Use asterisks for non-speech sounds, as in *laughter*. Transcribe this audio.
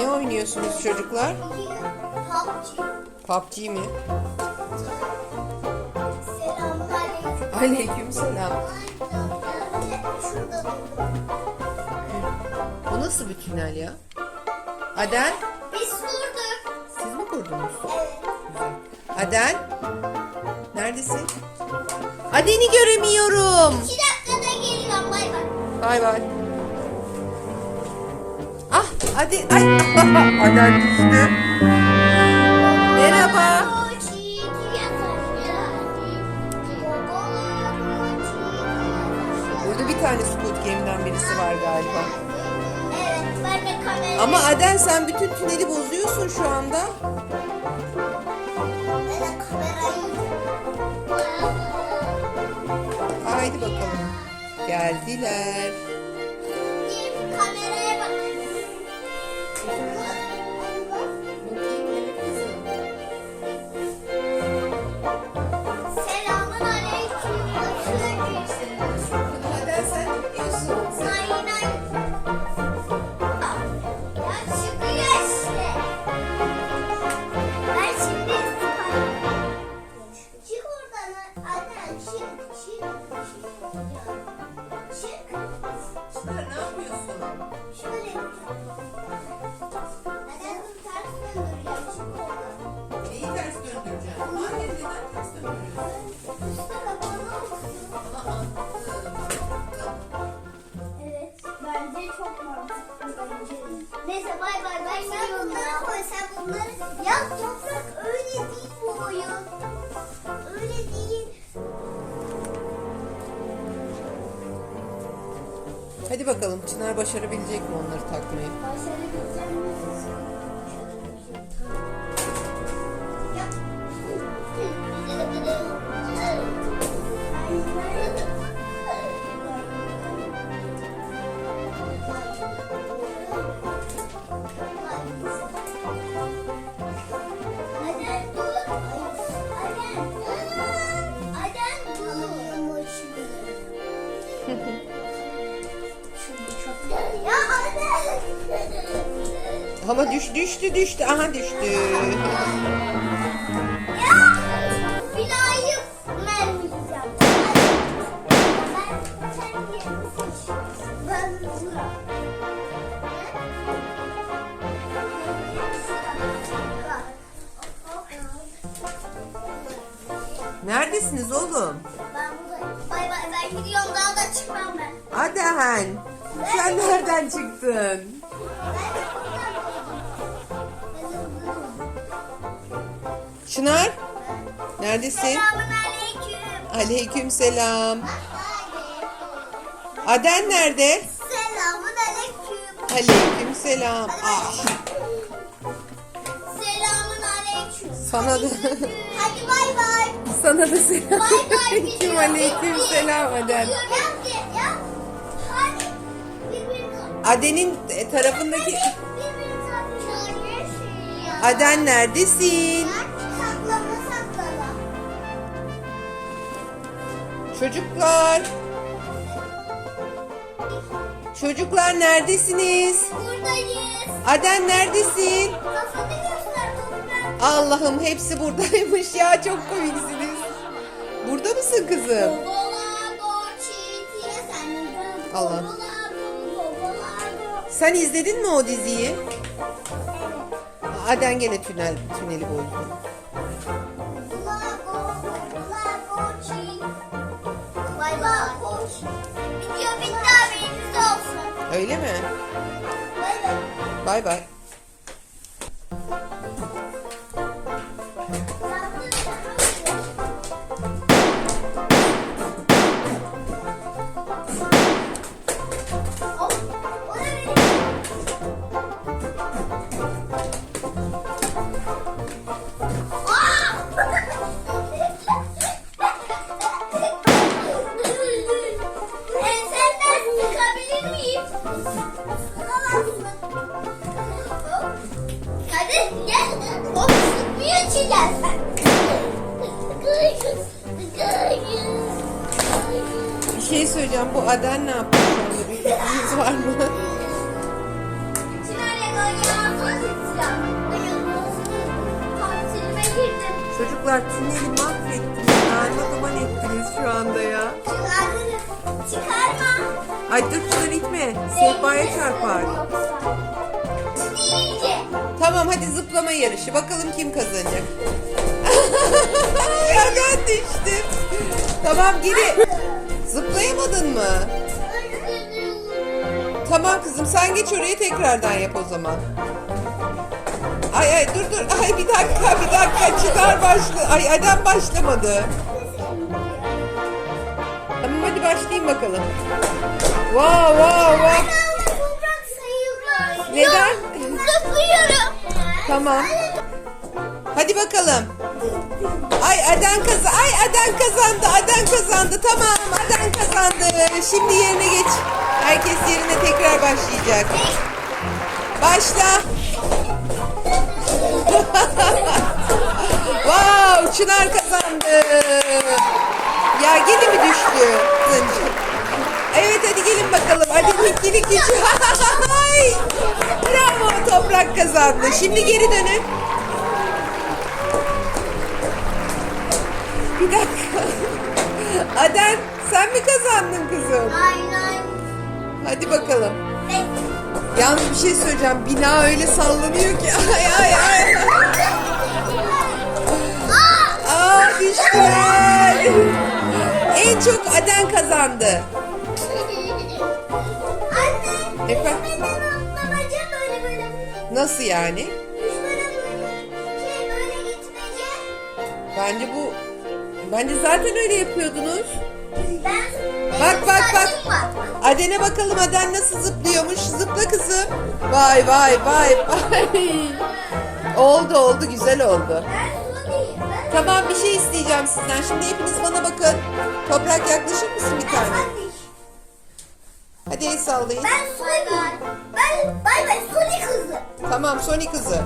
Ne oynuyorsunuz çocuklar? PUBG. PUBG mi? Selamünaleyküm. Aleyküm selam. Bu nasıl bir tünel ya? Aden, Biz durduk. siz mi kurdunuz? Evet. Güzel. Aden, neredesin? Aden'i göremiyorum. İki dakikada geliyorum. Bay bay. Bay bay. Aden, ay, *laughs* Aden düştü. Merhaba. Burada bir tane Squid Game'den birisi var galiba. Evet, ben de kamera. Ama Aden sen bütün tüneli bozuyorsun şu anda. Kamerayı. Haydi bakalım. Geldiler. Ben sen bunları koy sen bunları. Ya toprak öyle değil bu oyun. Öyle değil. Hadi bakalım Çınar başarabilecek mi onları takmayı? Ama düş düştü düştü. Aha düştü. Ya binayı. Ben sen seç. Ben bura. Neredesiniz oğlum? Ben buradayım. Bay bay ben gidiyorum daha da çıkmam ben. Aden. Sen nereden çıktın? Ben Çınar. Neredesin? Aleyküm. Selam. Aden nerede? Selamun aleyküm. Aleyküm selam. Ah, Selamun aleyküm. sana da Hadi bay bay. sana da selam. Bay bay. *laughs* Aleyküm aleyküm selam Aden. Aden'in e, tarafındaki. Aden neredesin? Çocuklar. Çocuklar neredesiniz? Buradayız. Aden neredesin? Kafanı göster toprak. Allah'ım hepsi buradaymış ya çok komiksiniz. Burada mısın kızım? Allah. Sen izledin mi o diziyi? Aden gene tünel tüneli bozdu. Öyle mi? Bay bay. Bay bay. Bir şey söyleyeceğim. Bu Aden ne yapıyor şu anda? Bir bilginiz var mı? Çocuklar tüneli mahvettiniz. Darma duman ettiniz şu anda ya. Çıkarma. Ay dur şuradan itme. Sehpaya çarpar. Hadi zıplama yarışı. Bakalım kim kazanacak. *laughs* Yerden düştüm. Tamam geri. Zıplayamadın mı? Tamam kızım sen geç oraya tekrardan yap o zaman. Ay ay dur dur. Ay bir dakika bir dakika. Çınar başladı. Ay Adem başlamadı. Tamam hadi başlayayım bakalım. Wow wow. Tamam. Hadi bakalım. Ay Aden kazandı. Ay Aden kazandı. Aden kazandı. Tamam Aden kazandı. Şimdi yerine geç. Herkes yerine tekrar başlayacak. Başla. *laughs* wow, Çınar kazandı. Ya gene mi düştü? Evet hadi gelin bakalım. Hadi ikilik *laughs* gücü. Toprak kazandı. Şimdi geri dönün. Bir dakika. *laughs* Aden sen mi kazandın kızım? Aynen. Hadi bakalım. Yalnız bir şey söyleyeceğim. Bina öyle sallanıyor ki. *laughs* Ay ay ay. Aa düştüler. En çok Aden kazandı. *laughs* Anne. Efendim? Nasıl yani? Şey. Bence bu... Bence zaten öyle yapıyordunuz. Ben, Bak, bak, bak. Aden'e bakalım Aden nasıl zıplıyormuş. Zıpla kızım. Vay vay vay vay. oldu oldu güzel oldu. Tamam bir şey isteyeceğim sizden. Şimdi hepiniz bana bakın. Toprak yaklaşır mısın bir tane? Hadi. El sallayın. Ben değilim. Ben bay bay Sonic. Tamam Sonic kızı.